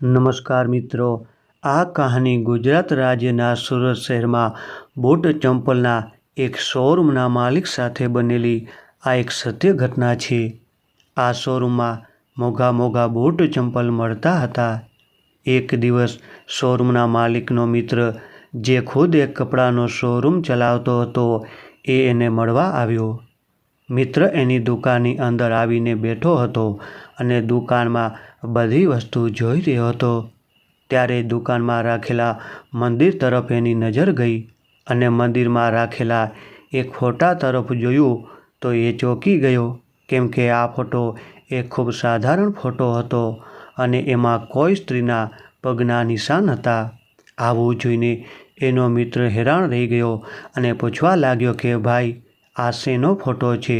નમસ્કાર મિત્રો. આ કહાની ગુજરાત રાજ્યના સુરત શહેરમાં બૂટ ચંપલના એક શોરૂમના માલિક સાથે બનેલી આ એક સત્ય ઘટના છે. આ શોરૂમમાં મોઘા મોઘા બૂટ ચંપલ મળતા હતા. એક દિવસ શોરૂમના માલિકનો મિત્ર જે ખુદ એક કપડાનો શોરૂમ ચલાવતો હતો એ એને મળવા આવ્યો. મિત્ર એની દુકાનની અંદર આવીને બેઠો હતો અને દુકાનમાં બધી વસ્તુ જોઈ રહ્યો હતો. ત્યારે દુકાનમાં રાખેલા મંદિર તરફ એની નજર ગઈ અને મંદિરમાં રાખેલા એક ફોટા તરફ જોયું તો એ ચોંકી ગયો, કેમ કે આ ફોટો એક ખૂબ સાધારણ ફોટો હતો અને એમાં કોઈ સ્ત્રીના પગના નિશાન હતા. આવું જોઈને એનો મિત્ર હેરાન રહી ગયો અને પૂછવા લાગ્યો કે, ભાઈ, આ શેનો ફોટો છે?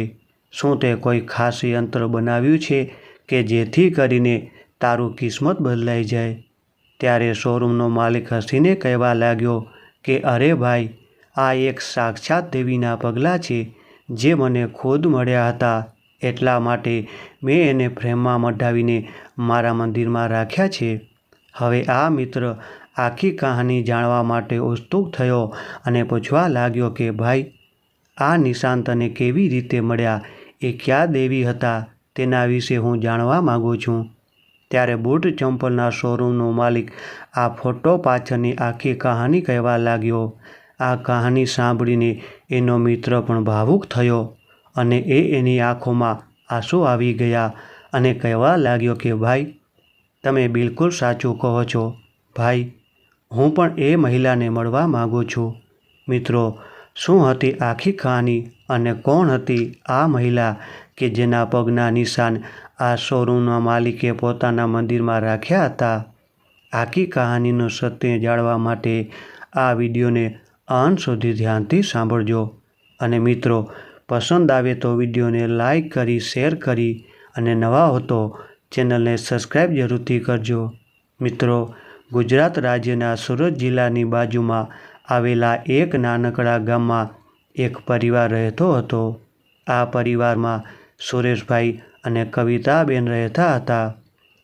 શું તે કોઈ ખાસ યંત્ર બનાવ્યું છે? કે જેથી કરીને તારું કિસ્મત બદલાઈ જાય. ત્યારે શોરૂમનો માલિક હસીને કહેવા લાગ્યો કે, અરે ભાઈ, આ એક સાક્ષાત દેવીના પગલાં છે જે મને ખુદ મળ્યા હતા. એટલા માટે મેં એને ફ્રેમમાં મઢાવીને મારા મંદિરમાં રાખ્યા છે. હવે આ મિત્ર આખી કહાની જાણવા માટે ઉત્સુક થયો અને પૂછવા લાગ્યો કે, ભાઈ, આ નિશાન તને કેવી રીતે મળ્યા? એ ક્યાં દેવી હતા? તેના વિશે હું જાણવા માગું છું. ત્યારે બૂટ ચંપલના શોરૂમનો માલિક આ ફોટો પાછળની આખી કહાની કહેવા લાગ્યો. આ કહાની સાંભળીને એનો મિત્ર પણ ભાવુક થયો અને એ એની આંખોમાં આંસુ આવી ગયા અને કહેવા લાગ્યો કે, ભાઈ, તમે બિલકુલ સાચું કહો છો. ભાઈ, હું પણ એ મહિલાને મળવા માગું છું. મિત્રો, શું હતી આખી કહાની? અને કોણ હતી આ મહિલા કે જેના પગના નિશાન આ શોરૂમના માલિકે પોતાના મંદિરમાં રાખ્યા હતા? આખી કહાનીનું સત્ય જાણવા માટે આ વિડીયોને અંત સુધી ધ્યાનથી સાંભળજો. અને મિત્રો, પસંદ આવે તો વિડીયોને લાઈક કરી, શેર કરી અને નવા હો તો ચેનલને સબસ્ક્રાઈબ જરૂરથી કરજો. મિત્રો, ગુજરાત રાજ્યના સુરત જિલ્લાની બાજુમાં આવેલા એક નાનકડા ગામમાં એક પરિવાર રહેતો હતો. આ પરિવારમાં સુરેશભાઈ અને કવિતાબેન રહેતા હતા.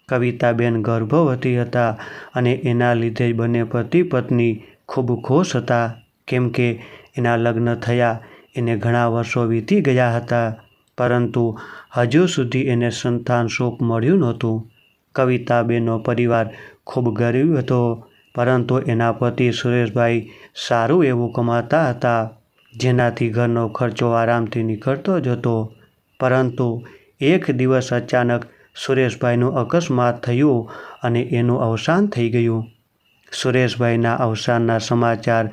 કવિતાબેન ગર્ભવતી હતા અને એના લીધે બંને પતિ પત્ની ખૂબ ખુશ હતા. કેમ કે એના લગ્ન થયા, એને ઘણા વર્ષો વીતી ગયા હતા. પરંતુ હજુ સુધી એને સંતાન સુખ મળ્યું નહોતું. કવિતાબેનનો પરિવાર ખૂબ ગરીબ હતો, પરંતુ એના પતિ સુરેશભાઈ સારું એવું કમાતા હતા. જેનાથી ઘરનો ખર્ચો આરામથી નીકળતો જ હતો પરંતુ એક દિવસ અચાનક સુરેશભાઈનું અકસ્માત થયું અને એનું અવસાન થઈ ગયું. સુરેશભાઈના અવસાનના સમાચાર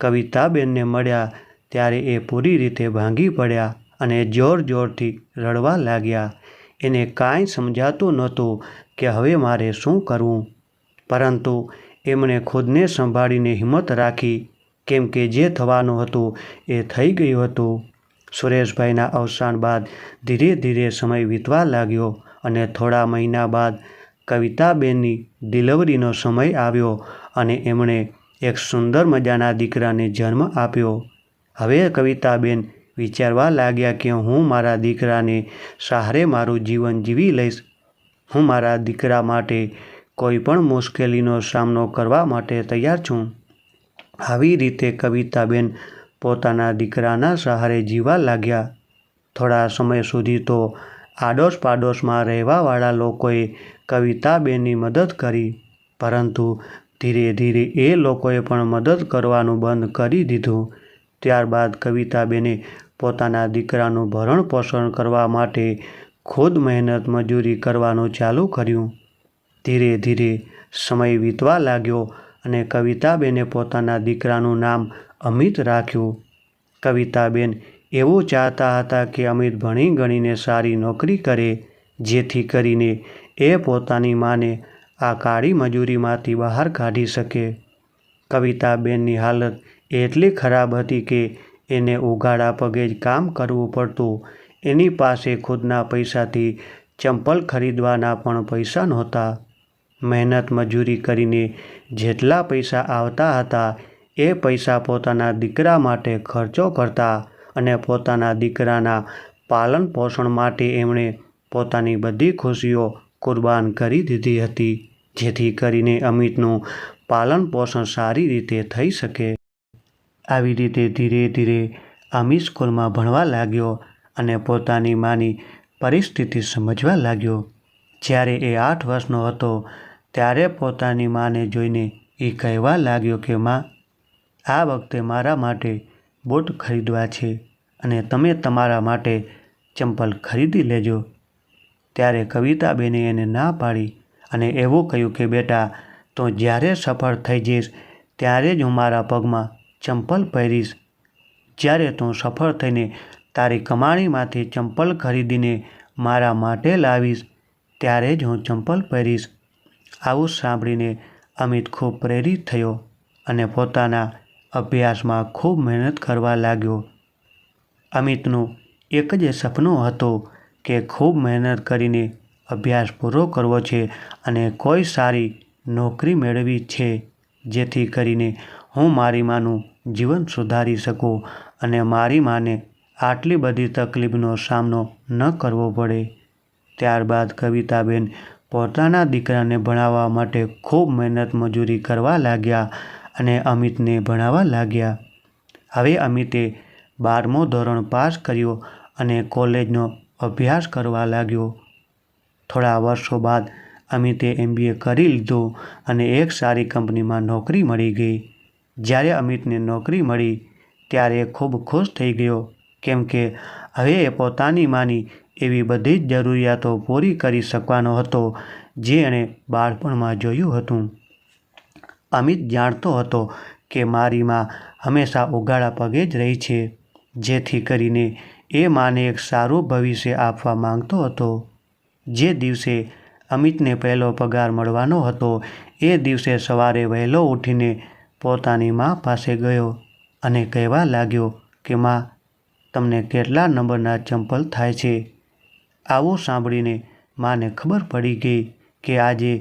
કવિતાબેનને મળ્યા ત્યારે એ પૂરી રીતે ભાંગી પડ્યા અને જોર જોરથી રડવા લાગ્યા. એને કાંઈ સમજાતું નહોતું કે હવે મારે શું કરવું. પરંતુ એમણે ખુદને સંભાળીને હિંમત રાખી કેમ કે જે થવાનું હતું એ થઈ ગયું હતું. સુરેશભાઈના અવસાન બાદ ધીરે ધીરે સમય વીતવા લાગ્યો અને થોડા મહિના બાદ કવિતાબેનની ડિલિવરીનો સમય આવ્યો અને એમણે એક સુંદર મજાના દીકરાને જન્મ આપ્યો. હવે કવિતાબેન વિચારવા લાગ્યા કે હું મારા દીકરાને સહારે મારું જીવન જીવી લઈશ. હું મારા દીકરા માટે કોઈ પણ મુશ્કેલીનો સામનો કરવા માટે તૈયાર છું. આવી રીતે કવિતાબેન પોતાના દીકરાના સહારે જીવા લાગ્યા. થોડા સમય સુધી તો આડોશ પાડોશમાં રહેવાવાળા લોકોએ કવિતાબેનની મદદ કરી, પરંતુ ધીરે ધીરે એ લોકોએ પણ મદદ કરવાનું બંધ કરી દીધું. ત્યારબાદ કવિતાબેને પોતાના દીકરાનું ભરણ પોષણ કરવા માટે ખુદ મહેનત મજૂરી કરવાનું ચાલુ કર્યું. ધીરે ધીરે સમય વીતવા લાગ્યો. અને કવિતાબેને પોતાના દીકરાનું નામ અમિત રાખ્યું. કવિતાબેન એવું ચાહતા હતા કે અમિત ભણી ગણીને સારી નોકરી કરે, જેથી કરીને એ પોતાની માને આ કાળી મજૂરીમાંથી બહાર કાઢી શકે. કવિતાબેનની હાલત એટલી ખરાબ હતી કે એને ઉઘાડા પગે જ કામ કરવું પડતું. એની પાસે ખુદના પૈસાથી ચંપલ ખરીદવાના પણ પૈસા નહોતા. મહેનત મજૂરી કરીને જેટલા પૈસા આવતા હતા, એ પૈસા પોતાના દીકરા માટે ખર્ચો કરતા અને પોતાના દીકરાના પાલન પોષણ માટે એમણે પોતાની બધી ખુશીઓ કુરબાન કરી દીધી હતી, જેથી કરીને અમિતનું પાલન પોષણ સારી રીતે થઈ શકે. આવી રીતે ધીરે ધીરે અમિત સ્કૂલમાં ભણવા લાગ્યો અને પોતાની માની પરિસ્થિતિ સમજવા લાગ્યો. જ્યારે એ આઠ વર્ષનો હતો ત્યારે પોતાની માને જોઈને એ કહેવા લાગ્યો કે, માં, આ વખતે મારા માટે બૂટ ખરીદવા છે અને તમે તમારા માટે ચંપલ ખરીદી લેજો. ત્યારે કવિતાબેને એને ના પાડી અને એવું કહ્યું કે, બેટા, તું જ્યારે સફળ થઈ જઈશ, ત્યારે જ હું મારા પગમાં ચંપલ પહેરીશ. જ્યારે તું સફળ થઈને તારી કમાણીમાંથી ચંપલ ખરીદીને મારા માટે લાવીશ, ત્યારે જ હું ચંપલ પહેરીશ. આવું સાંભળીને અમિત ખૂબ પ્રેરિત થયો અને પોતાના અભ્યાસમાં ખૂબ મહેનત કરવા લાગ્યો. અમિતનું એક જ સપનું હતું કે ખૂબ મહેનત કરીને અભ્યાસ પૂરો કરવો છે અને કોઈ સારી નોકરી મેળવી છે, જેથી કરીને હું મારી માનું જીવન સુધારી શકું અને મારી માને આટલી બધી તકલીફનો સામનો ન કરવો પડે. ત્યારબાદ કવિતાબેન પોતાના દીકરાને ભણાવવા માટે ખૂબ મહેનત મજૂરી કરવા લાગ્યા અને અમિતને ભણાવવા લાગ્યા. હવે અમિતે બારમો ધોરણ પાસ કર્યો અને કોલેજનો અભ્યાસ કરવા લાગ્યો. થોડા વર્ષો બાદ અમિતે એમબીએ કરી લીધું અને એક સારી કંપનીમાં નોકરી મળી ગઈ. જ્યારે અમિતને નોકરી મળી, ત્યારે ખૂબ ખુશ થઈ ગયો, કેમ કે હવે એ પોતાની માની એવી બધી જ જરૂરિયાતો પૂરી કરી શકવાનો હતો, જે એણે બાળપણમાં જોયું હતું. અમિત જાણતો હતો કે મારી માં હંમેશા ઉઘાડા પગે જ રહી છે, જેથી કરીને એ માને એક સારું ભવિષ્ય આપવા માંગતો હતો. જે દિવસે અમિતને પહેલો પગાર મળવાનો હતો, એ દિવસે સવારે વહેલો ઉઠીને પોતાની મા પાસે ગયો અને કહેવા લાગ્યો કે, માં, તમને કેટલા નંબરના ચંપલ થાય છે? આવું સાંભળીને માને ખબર પડી ગઈ કે આજે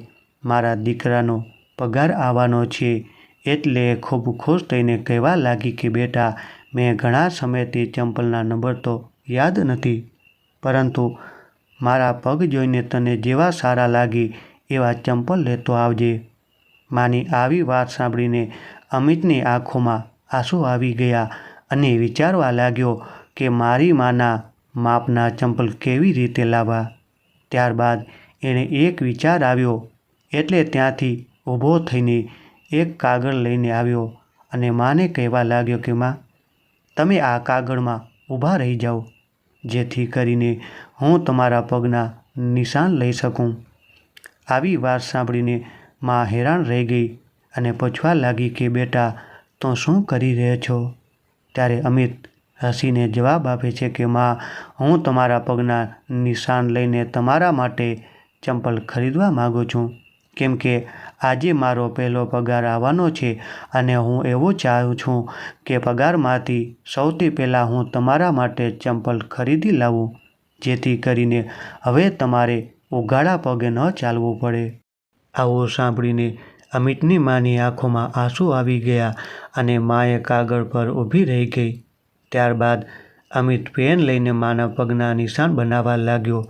મારા દીકરાનો પગાર આવવાનો છે એટલે ખૂબ ખુશ થઈને કહેવા લાગી કે બેટા, મેં ઘણા સમયથી ચંપલના નંબર તો યાદ નથી, પરંતુ મારા પગ જોઈને તને જેવા સારા લાગી એવા ચંપલ લેતો આવજે. માની આવી વાત સાંભળીને અમિતની આંખોમાં આંસુ આવી ગયા અને વિચારવા લાગ્યો કે મારી માના માપના ચંપલ કેવી રીતે લાવવા? ત્યારબાદ એણે એક વિચાર આવ્યો એટલે ત્યાંથી ઊભો થઈને એક કાગળ લઈને આવ્યો અને માને કહેવા લાગ્યો કે, માં, તમે આ કાગળમાં ઊભા રહી જાઓ, જેથી કરીને હું તમારા પગના નિશાન લઈ શકું. આવી વાત સાંભળીને માં હેરાન રહી ગઈ અને પૂછવા લાગી કે, બેટા, તો શું કરી રહ્યો છો? ત્યારે અમિત હસીને જવાબ આપે છે કે, માં, હું તમારા પગના નિશાન લઈને તમારા માટે ચંપલ ખરીદવા માગું છું. કેમ કે આજે મારો પહેલો પગાર આવવાનો છે અને હું એવું ચાહું છું કે પગારમાંથી સૌથી પહેલાં હું તમારા માટે ચંપલ ખરીદી લાવું, જેથી કરીને હવે તમારે ઉઘાડા પગે ન ચાલવું પડે. આવું સાંભળીને અમિતની માની આંખોમાં આંસુ આવી ગયા અને માએ કાગળ પર ઊભી રહી ગઈ. ત્યારબાદ અમિત પેન લઈને માના પગના નિશાન બનાવવા લાગ્યો,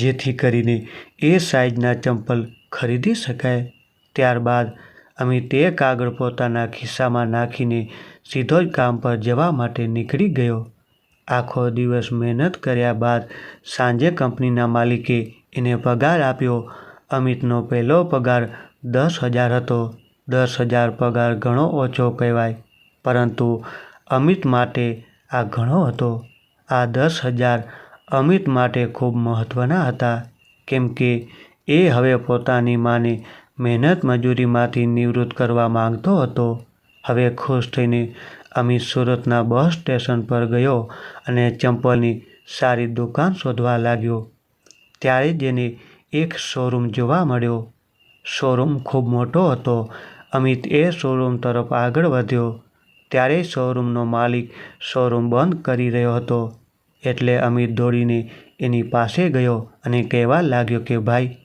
જેથી કરીને એ સાઈઝના ચંપલ ખરીદી શકાય. ત્યારબાદ અમિત એ કાગળ પોતાના ખિસ્સામાં નાખીને સીધો જ કામ પર જવા માટે નીકળી ગયો. આખો દિવસ મહેનત કર્યા બાદ સાંજે કંપનીના માલિકે એને પગાર આપ્યો. અમિતનો પહેલો પગાર દસ હજાર હતો. દસ હજાર પગાર ઘણો ઓછો કહેવાય, પરંતુ અમિત માટે આ ઘણો હતો. આ દસ હજાર અમિત માટે ખૂબ મહત્ત્વના હતા, કેમ કે એ હવે પોતાની માને મહેનત મજૂરીમાંથી નિવૃત્ત કરવા માંગતો હતો. હવે ખુશ થઈને અમિત સુરતના બસ સ્ટેશન પર ગયો અને ચંપલની સારી દુકાન શોધવા લાગ્યો. ત્યારે જ એને એક શોરૂમ જોવા મળ્યો. શોરૂમ ખૂબ મોટો હતો. અમિત એ શોરૂમ તરફ આગળ વધ્યો. ત્યારે શોરૂમનો માલિક શોરૂમ બંધ કરી રહ્યો હતો. એટલે અમિત દોડીને એની પાસે ગયો અને કહેવા લાગ્યો કે, ભાઈ,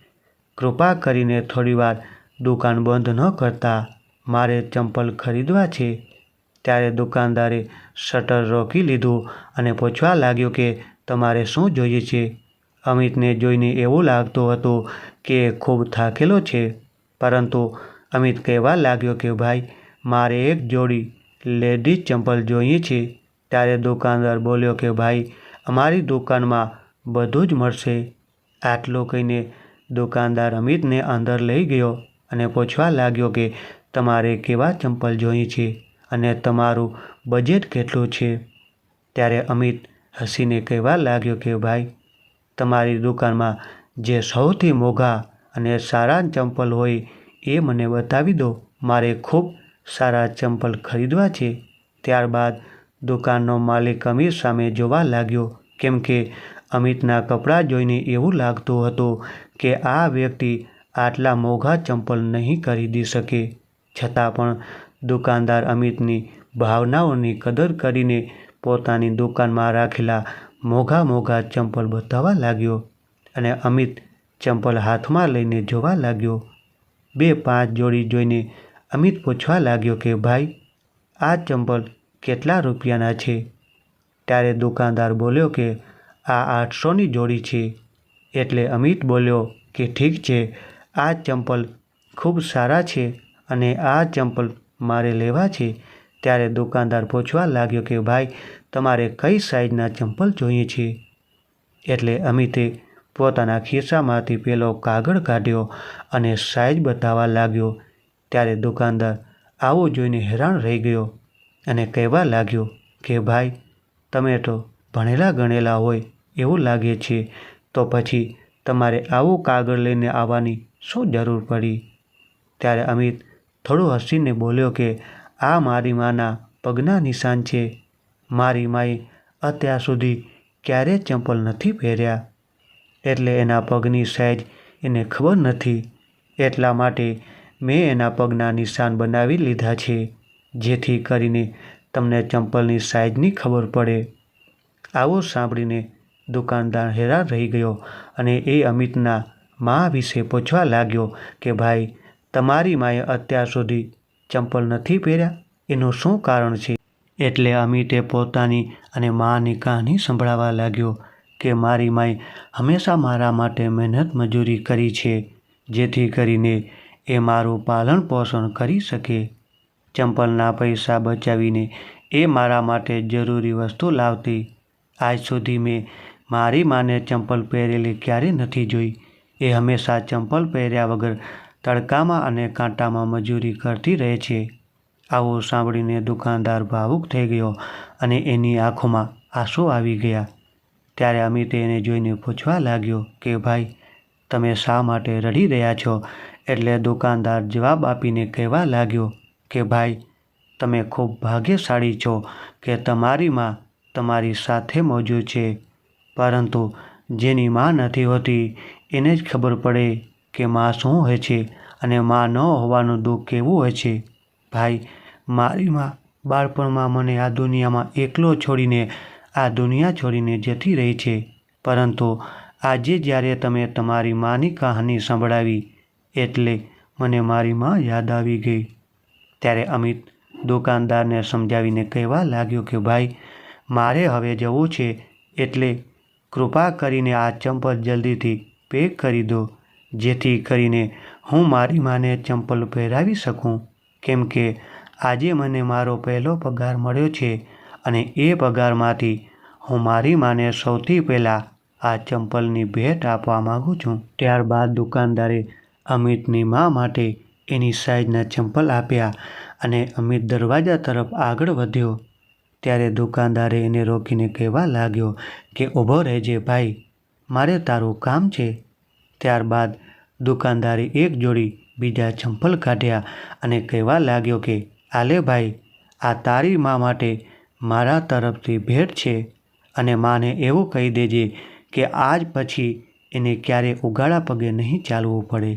કૃપા કરીને થોડીવાર દુકાન બંધ ન કરતા. મારે ચંપલ ખરીદવા છે. ત્યારે દુકાનદારે શટર રોકી લીધું અને પૂછવા લાગ્યો કે, તમારે શું જોઈએ છે? અમિતને જોઈને એવું લાગતું હતું કે ખૂબ થાકેલો છે. પરંતુ અમિત કહેવા લાગ્યો કે, ભાઈ, મારે એક જોડી લેડીઝ ચંપલ જોઈએ છે, ત્યારે દુકાનદાર બોલ્યો કે, ભાઈ, અમારી દુકાનમાં બધું જ મળશે. આટલું કહીને દુકાનદાર અમિતને અંદર લઈ ગયો અને પૂછવા લાગ્યો કે, તમારે કેવા ચંપલ જોઈએ છે અને તમારું બજેટ કેટલું છે? ત્યારે અમિત હસીને કહેવા લાગ્યો કે, ભાઈ, તમારી દુકાનમાં જે સૌથી મોંઘા અને સારા ચંપલ હોય એ મને બતાવી દો. મારે ખૂબ સારા ચંપલ ખરીદવા છે, ત્યારબાદ દુકાનનો માલિક અમિત સામે જોવા લાગ્યો, કેમ કે અમિતના કપડાં જોઈને એવું લાગતું હતું કે આ વ્યક્તિ આટલા મોંઘા ચંપલ નહીં ખરીદી શકે. છતાં પણ દુકાનદાર અમિતની ભાવનાઓની કદર કરીને પોતાની દુકાનમાં રાખેલા મોંઘા મોંઘા ચંપલ બતાવવા લાગ્યો અને અમિત ચંપલ હાથમાં લઈને જોવા લાગ્યો. બે પાંચ જોડી જોઈને અમિત પૂછવા લાગ્યો કે, ભાઈ, આ ચંપલ કેટલા રૂપિયાના છે? ત્યારે દુકાનદાર બોલ્યો કે, આ આઠસોની જોડી છે. એટલે અમિત બોલ્યો કે, ઠીક છે, આ ચંપલ ખૂબ સારા છે અને આ ચંપલ મારે લેવા છે. ત્યારે દુકાનદાર પૂછવા લાગ્યો કે, ભાઈ, તમારે કઈ સાઈઝના ચંપલ જોઈએ છે? એટલે અમિતે પોતાના ખિસ્સામાંથી પેલો કાગળ કાઢ્યો અને સાઈઝ બતાવવા લાગ્યો ત્યારે દુકાનદાર આવું જોઈને હેરાન રહી ગયો અને કહેવા લાગ્યો કે, ભાઈ, તમે તો ભણેલા ગણેલા હોય એવું લાગે છે, તો પછી તમારે આવું કાગળ લઈને આવવાની શું જરૂર પડી? ત્યારે અમિત થોડું હસીને બોલ્યો કે, આ મારી માના પગના નિશાન છે. મારી માએ અત્યાર સુધી ક્યારેય ચંપલ નથી પહેર્યા. એટલે એના પગની સાઈઝ એને ખબર નથી. એટલા માટે મેં એના પગના નિશાન બનાવી લીધા છે, જેથી કરીને તમને ચંપલની સાઈઝની ખબર પડે. આવો સાંભળીને દુકાનદાર હેરાન રહી ગયો અને એ અમિતના મા વિશે પૂછવા લાગ્યો કે, ભાઈ, તમારી માએ અત્યાર સુધી ચંપલ નથી પહેર્યા? એનું શું કારણ છે? એટલે અમિતે પોતાની અને માની કહાની સંભળાવા લાગ્યો કે, મારી માએ હંમેશા મારા માટે મહેનત મજૂરી કરી છે, જેથી કરીને એ મારું પાલન પોષણ કરી શકે. ચંપલના પૈસા બચાવીને એ મારા માટે જરૂરી વસ્તુ લાવતી. આજ સુધી મેં મારી માને ચંપલ પહેરેલી ક્યારેય નથી જોઈ. એ હંમેશા ચંપલ પહેર્યા વગર તડકામાં અને કાંટામાં મજૂરી કરતી રહે છે. આવું સાંભળીને દુકાનદાર ભાવુક થઈ ગયો અને એની આંખોમાં આંસુ આવી ગયા. ત્યારે અમિતે એને જોઈને પૂછવા લાગ્યો કે, ભાઈ તમે શા માટે રડી રહ્યા છો? એટલે દુકાનદાર જવાબ આપીને કહેવા લાગ્યો કે, ભાઈ, તમે ખૂબ ભાગ્યશાળી છો કે તમારી માં તમારી સાથે મોજૂદ છે. પરંતુ જેની માં નથી હોતી, એને જ ખબર પડે કે માં શું હોય છે અને માં ન હોવાનું દુઃખ કેવું હોય છે. ભાઈ, મારી માં બાળપણમાં મને આ દુનિયામાં એકલો છોડીને, આ દુનિયા છોડીને જતી રહી છે. પરંતુ આજે જ્યારે તમે તમારી માની કહાની સંભળાવી એટલે મને મારી માં યાદ આવી ગઈ. ત્યારે અમિત દુકાનદારને સમજાવીને કહેવા લાગ્યો કે, ભાઈ, મારે હવે જવું છે, એટલે કૃપા કરીને આ ચંપલ જલ્દીથી પેક કરી દો, જેથી કરીને હું મારી માને ચંપલ પહેરાવી શકું. કેમ કે આજે મને મારો પહેલો પગાર મળ્યો છે અને એ પગારમાંથી હું મારી માને સૌથી પહેલાં આ ચંપલની ભેટ આપવા માગું છું. ત્યારબાદ દુકાનદારે અમિતની મા માટે એની સાઈઝના ચંપલ આપ્યા અને અમિત દરવાજા તરફ આગળ વધ્યો. ત્યારે દુકાનદારે એને રોકીને કહેવા લાગ્યો કે ઊભો રહેજે ભાઈ, મારે તારું કામ છે. ત્યારબાદ દુકાનદારે એક જોડી બીજા ચંપલ કાઢ્યા અને કહેવા લાગ્યો કે, આલે ભાઈ, આ તારી મા માટે મારા તરફથી ભેટ છે અને માને એવું કહી દેજે કે આજ પછી એને ક્યારે ઉગાડા પગે નહીં ચાલવું પડે.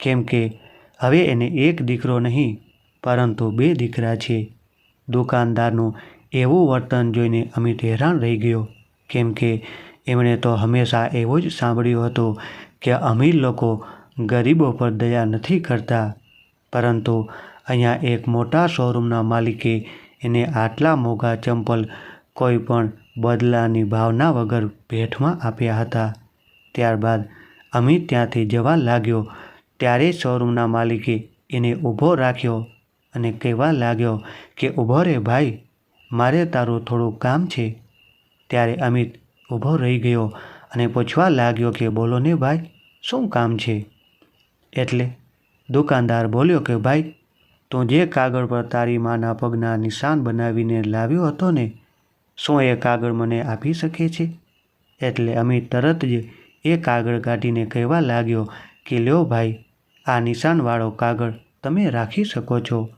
કેમ કે હવે એને એક દીકરો નહીં, પરંતુ બે દીકરા છે. દુકાનદારનું એવું વર્તન જોઈને અમિત હેરાન રહી ગયો. કેમ કે એમણે તો હંમેશા એવું જ સાંભળ્યું હતું કે અમીર લોકો ગરીબો પર દયા નથી કરતા. પરંતુ અહીંયા એક મોટા શોરૂમના માલિકે એને આટલા મોંઘા ચંપલ કોઈ પણ બદલાની ભાવના વગર ભેટમાં આપ્યા હતા. ત્યારબાદ અમિત ત્યાંથી જવા લાગ્યો. ત્યારે શોરૂમના માલિકે એને ઊભો રાખ્યો અને કહેવા લાગ્યો કે, ઊભો રે ભાઈ, મારે તારું થોડું કામ છે. ત્યારે અમિત ઊભો રહી ગયો અને પૂછવા લાગ્યો કે, બોલો ને ભાઈ, શું કામ છે? એટલે દુકાનદાર બોલ્યો કે, ભાઈ, તું જે કાગળ પર તારી માના પગના નિશાન બનાવીને લાવ્યો હતો ને શું એ કાગળ મને આપી શકે છે? એટલે અમિત તરત જ એ કાગળ કાઢીને કહેવા લાગ્યો કે, લ્યો ભાઈ, આ નિશાનવાળો કાગળ તમે રાખી શકો છો.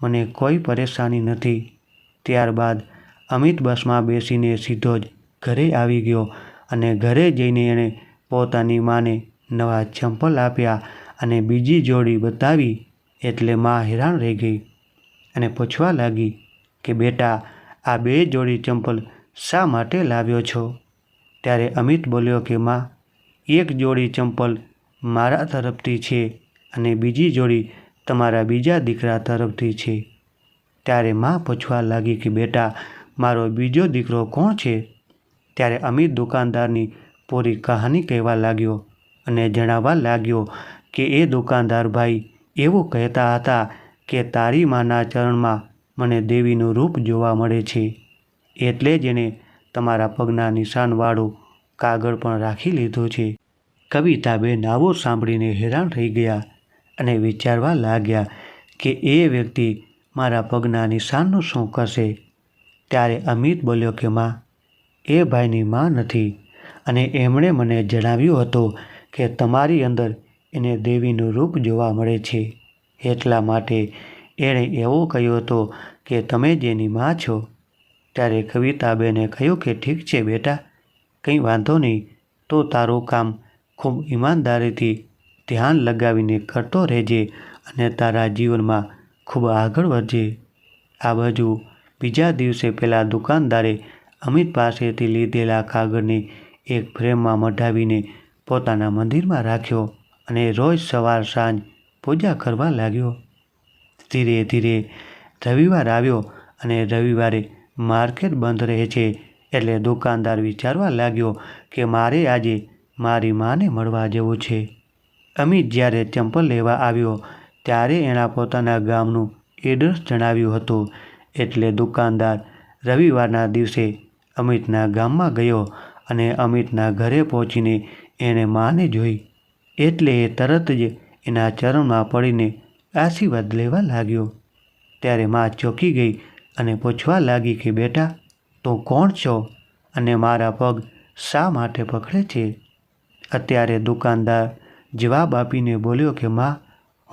મને કોઈ પરેશાની નથી. ત્યારબાદ અમિત બસમાં બેસીને સીધો જ ઘરે આવી ગયો અને ઘરે જઈને એણે પોતાની માને નવા ચંપલ આપ્યા અને બીજી જોડી બતાવી એટલે મા હેરાન રહી ગઈ અને પૂછવા લાગી કે, બેટા આ બે જોડી ચંપલ શા માટે લાવ્યો છો? ત્યારે અમિત બોલ્યો કે, માં, એક જોડી ચંપલ મારા તરફથી છે અને બીજી જોડી તમારા બીજા દીકરા તરફથી છે. ત્યારે માં પૂછવા લાગી કે, બેટા, મારો બીજો દીકરો કોણ છે? ત્યારે અમિત દુકાનદારની પૂરી કહાની કહેવા લાગ્યો અને જણાવવા લાગ્યો કે, એ દુકાનદાર ભાઈ એવું કહેતા હતા કે તારી માના ચરણમાં મને દેવીનું રૂપ જોવા મળે છે, એટલે જ એણે તમારા પગના નિશાનવાળું કાગળ પણ રાખી લીધું છે. કવિતાબેન આવો સાંભળીને હેરાન થઈ ગયા અને વિચારવા લાગ્યા કે એ વ્યક્તિ મારા પગના નિશાનનું શું કરશે? ત્યારે અમિત બોલ્યો કે, માં, એ ભાઈની માં નથી. અને એમણે મને જણાવ્યું હતું કે તમારી અંદર એને દેવીનું રૂપ જોવા મળે છે, એટલા માટે એણે એવું કહ્યું હતું કે, તમે જેની માં છો. ત્યારે કવિતાબેને કહ્યું કે, ઠીક છે બેટા, કંઈ વાંધો નહીં. તો તારું કામ ખૂબ ઈમાનદારીથી ધ્યાન લગાવીને કરતો રહેજે અને તારા જીવનમાં ખૂબ આગળ વધજે. આ બાજુ બીજા દિવસે પેલા દુકાનદારે અમિત પાસેથી લીધેલા કાગળને એક ફ્રેમમાં મઢાવીને પોતાના મંદિરમાં રાખ્યો અને રોજ સવાર સાંજ પૂજા કરવા લાગ્યો. ધીરે ધીરે રવિવાર આવ્યો અને રવિવારે માર્કેટ બંધ રહે છે એટલે દુકાનદાર વિચારવા લાગ્યો કે મારે આજે મારી માને મળવા જવું છે. અમિત જ્યારે ચંપલ લેવા આવ્યો ત્યારે એણા પોતાના ગામનું એડ્રેસ જણાવ્યું હતું એટલે દુકાનદાર રવિવારના દિવસે અમિતના ગામમાં ગયો અને અમિતના ઘરે પહોંચીને એણે માને જોઈ એટલે એ તરત જ એના ચરણમાં પડીને આશીર્વાદ લેવા લાગ્યો. ત્યારે મા ચોંકી ગઈ અને પૂછવા લાગી કે, બેટા, તું કોણ છો અને મારા પગ શા માટે પકડે છે? અત્યારે દુકાનદાર જવાબ આપીને બોલ્યો કે, માં,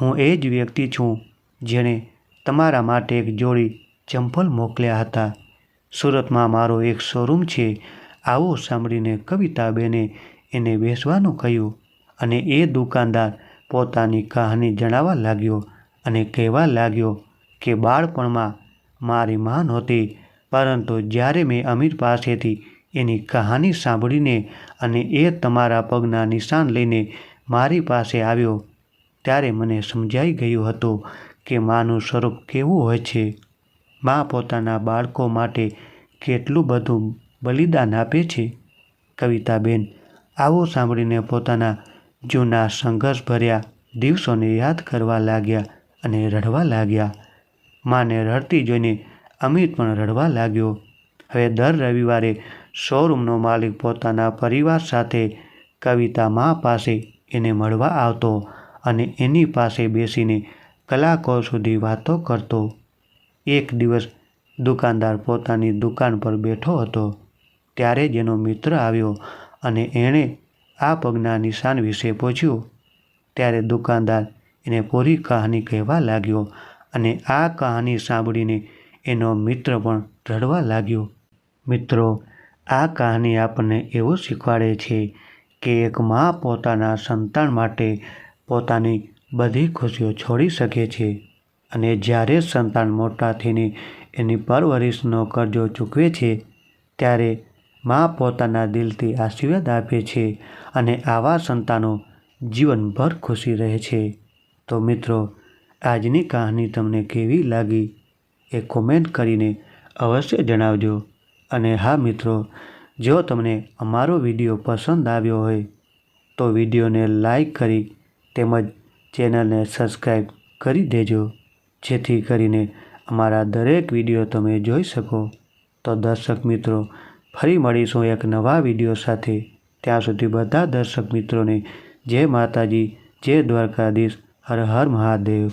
હું એ જ વ્યક્તિ છું જેણે તમારા માટે એક જોડી ચંપલ મોકલ્યા હતા. સુરતમાં મારો એક શોરૂમ છે. આવું સાંભળીને કવિતાબેને એને બેસવાનું કહ્યું અને એ દુકાનદાર પોતાની કહાની જણાવવા લાગ્યો અને કહેવા લાગ્યો કે બાળપણમાં મારી માં નહોતી પરંતુ જ્યારે મેં અમીર પાસેથી એની કહાની સાંભળીને અને એ તમારા પગના નિશાન લઈને મારી પાસે આવ્યો, ત્યારે મને સમજાઈ ગયું હતું કે માનું સ્વરૂપ કેવું હોય છે. મા પોતાના બાળકો માટે કેટલું બધું બલિદાન આપે છે? કવિતાબેન, આવું સાંભળીને પોતાના જૂના સંઘર્ષભર્યા દિવસોને યાદ કરવા લાગ્યા અને રડવા લાગ્યા. માને રડતી જોઈને અમિત પણ રડવા લાગ્યો. હવે દર રવિવારે શોરૂમનો માલિક પોતાના પરિવાર સાથે કવિતા મા પાસે એને મળવા આવતો અને એની પાસે બેસીને કલાકો સુધી વાતો કરતો. એક દિવસ દુકાનદાર પોતાની દુકાન પર બેઠો હતો. ત્યારે જ એનો મિત્ર આવ્યો અને એણે આ પગના નિશાન વિશે પૂછ્યું. ત્યારે દુકાનદાર એને પૂરી કહાની કહેવા લાગ્યો અને આ કહાની સાંભળીને એનો મિત્ર પણ રડવા લાગ્યો. મિત્રો, આ કહાની આપણને એવું શીખવાડે છે કે એક મા પોતાના સંતાન માટે પોતાની બધી ખુશીઓ છોડી શકે છે અને જ્યારે સંતાન મોટા થઈને એની પરવરિશનો કરજો ચૂકવે છે, ત્યારે મા પોતાના દિલથી આશીર્વાદ આપે છે અને આવા સંતાનો જીવનભર ખુશી રહે છે. તો મિત્રો, આજની કહાની તમને કેવી લાગી એ કોમેન્ટ કરીને અવશ્ય જણાવજો. અને હા મિત્રો, જો તમને અમારો વીડિયો પસંદ આવ્યો હોય, તો વિડીયોને લાઈક કરી તેમજ ચેનલને સબસ્ક્રાઈબ કરી દેજો. જેથી કરીને અમારા દરેક વીડિયો તમે જોઈ શકો. તો દર્શક મિત્રો ફરી મળીશું એક નવા વીડિયો સાથે. ત્યાં સુધી બધા દર્શક મિત્રોને જય માતાજી, જય દ્વારકાધીશ, હર હર મહાદેવ.